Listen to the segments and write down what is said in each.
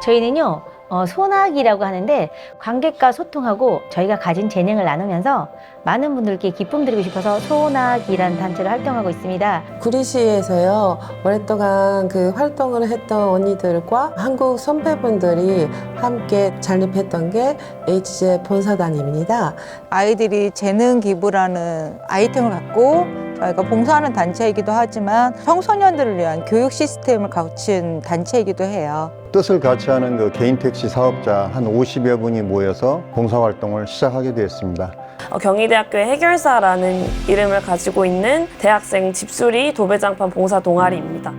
저희는요, 어, 소나기라고 하는데 관객과 소통하고 저희가 가진 재능을 나누면서 많은 분들께 기쁨 드리고 싶어서 소나기라는 단체로 활동하고 있습니다. 구리시에서요 오랫동안 그 활동을 했던 언니들과 한국 선배분들이 함께 창립했던 게 HJ 본사단입니다. 아이들이 재능 기부라는 아이템을 갖고 저희가 봉사하는 단체이기도 하지만 청소년들을 위한 교육 시스템을 갖춘 단체이기도 해요. 뜻을 같이 하는 그 개인 택시 사업자 한 50여 분이 모여서 봉사활동을 시작하게 되었습니다. 어, 경희대학교의 해결사라는 이름을 가지고 있는 대학생 집수리 도배장판 봉사 동아리입니다.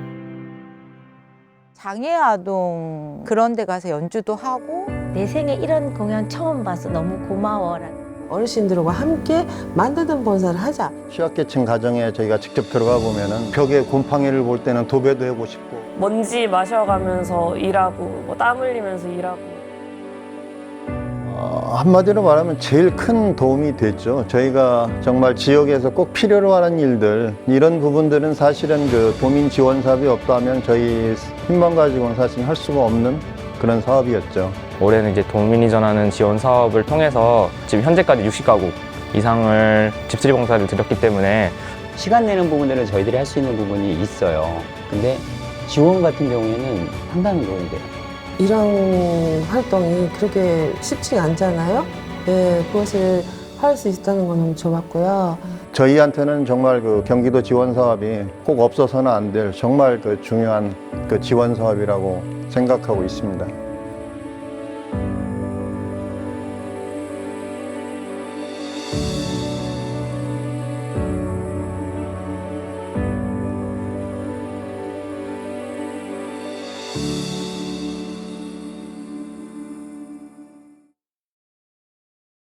장애 아동 그런 데 가서 연주도 하고 내 생에 이런 공연 처음 봤어. 너무 고마워라는. 어르신들과 함께 만드는 본사를 하자. 취약계층 가정에 저희가 직접 들어가 보면은 벽에 곰팡이를 볼 때는 도배도 해보고 싶고 먼지 마셔가면서 일하고 뭐 땀 흘리면서 일하고 어, 한마디로 말하면 제일 큰 도움이 됐죠. 저희가 정말 지역에서 꼭 필요로 하는 일들 이런 부분들은 사실은 그 도민 지원 사업이 없다면 저희 힘만 가지고는 사실 할 수가 없는 그런 사업이었죠. 올해는 이제 도민이 전하는 지원 사업을 통해서 지금 현재까지 60가구 이상을 집수리 봉사를 드렸기 때문에 시간 내는 부분들은 저희들이 할 수 있는 부분이 있어요. 근데 지원 같은 경우에는 상당히 돼요. 이런 활동이 그렇게 쉽지가 않잖아요. 예, 그것을 할 수 있다는 건 너무 좋았고요. 저희한테는 정말 그 경기도 지원 사업이 꼭 없어서는 안 될 정말 그 중요한 그 지원 사업이라고 생각하고 있습니다.